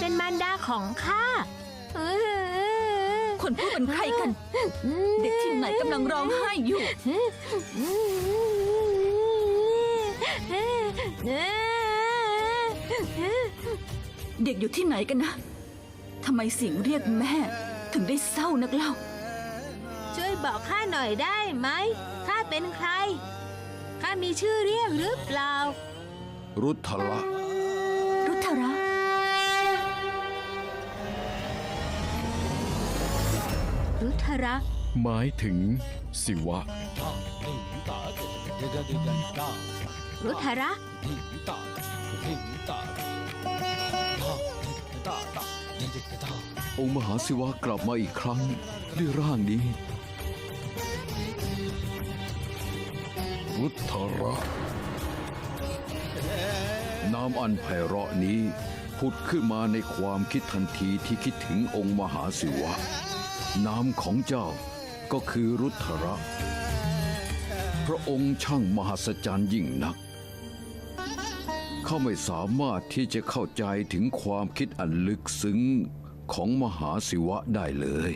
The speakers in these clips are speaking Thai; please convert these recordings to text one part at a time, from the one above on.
เป็นมารดาของข้าเออคนพูดเป็นใครกัน เด็กที่ไหนกำลังร้องไห้อยู่ เด็กอยู่ที่ไหนกันนะทำไมเสียงเรียกแม่ ถึงได้เศร้านักเล่า ช่วยบอกข้าหน่อยได้ไหมข้าเป็นใครข้ามีชื่อเรียกหรือเปล่า รุทละรุทระ รุทระ หมายถึงสิวะ รุทระ องค์มหาศิวะกลับมาอีกครั้งด้วยร่างนี้ รุทระ นามอันไพเราะนี้ ผุดขึ้นมาในความคิดทันทีที่คิดถึงองค์มหาศิวะ นามของเจ้าก็คือรุทระ พระองค์ช่างมหัศจรรย์ยิ่งนัก เขาไม่สามารถที่จะเข้าใจถึงความคิดอันลึกซึ้งของมหาศิวะได้เลย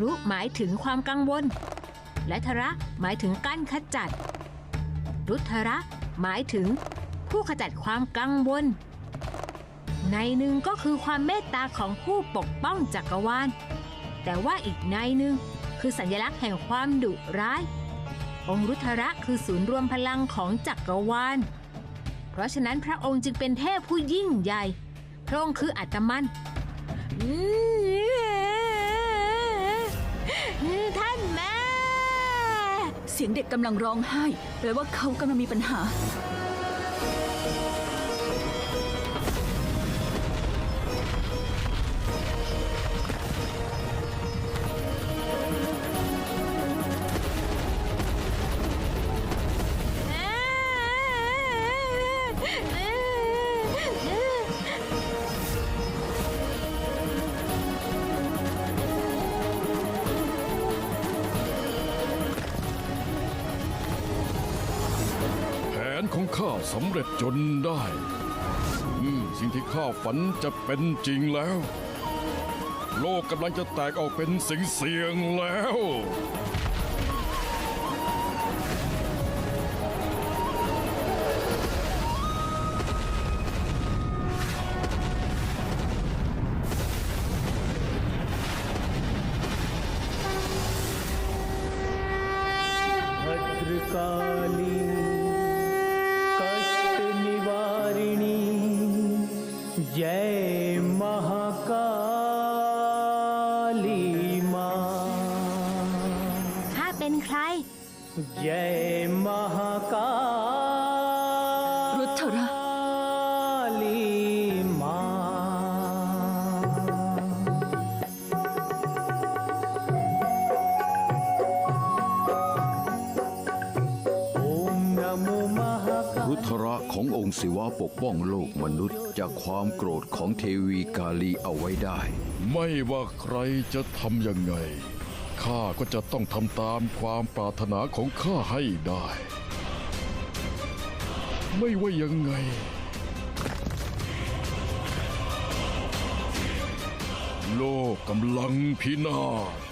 รุหมายถึงความกังวล และทระหมายถึงกั้นขจัด รุทระหมายถึงผู้ขจัดความกังวล ในหนึ่งก็คือความเมตตาของผู้ปกป้องจักรวาล แต่ว่าอีกในหนึ่งคือสัญลักษณ์แห่งความดุร้าย องค์รุทระคือศูนย์รวมพลังของจักรวาล เพราะฉะนั้นพระองค์จึงเป็นเทพผู้ยิ่งใหญ่ พระองค์คืออัตมันท่านแม่ เสียงเด็กกำลังร้องไห้แปลว่าเขากำลังมีปัญหา ของข้าสำเร็จจนได้สิ่งที่ข้าฝันจะเป็นจริงแล้ว โลกกำลังจะแตกออกเป็นสิ่งเสียงแล้ว का जय महाकाली माँ ข้าเป็นใคร जय महाकाली รุทระ माँ ॐ नमो महाकाली รุทระขององค์ศิวะปกป้องโลกมนุษย์ จากความโกรธของเทวีกาลีเอาไว้ได้ ไม่ว่าใครจะทำยังไง ข้าก็จะต้องทำตามความปรารถนาของข้าให้ได้ ไม่ว่ายังไง โลกกำลังพินาศ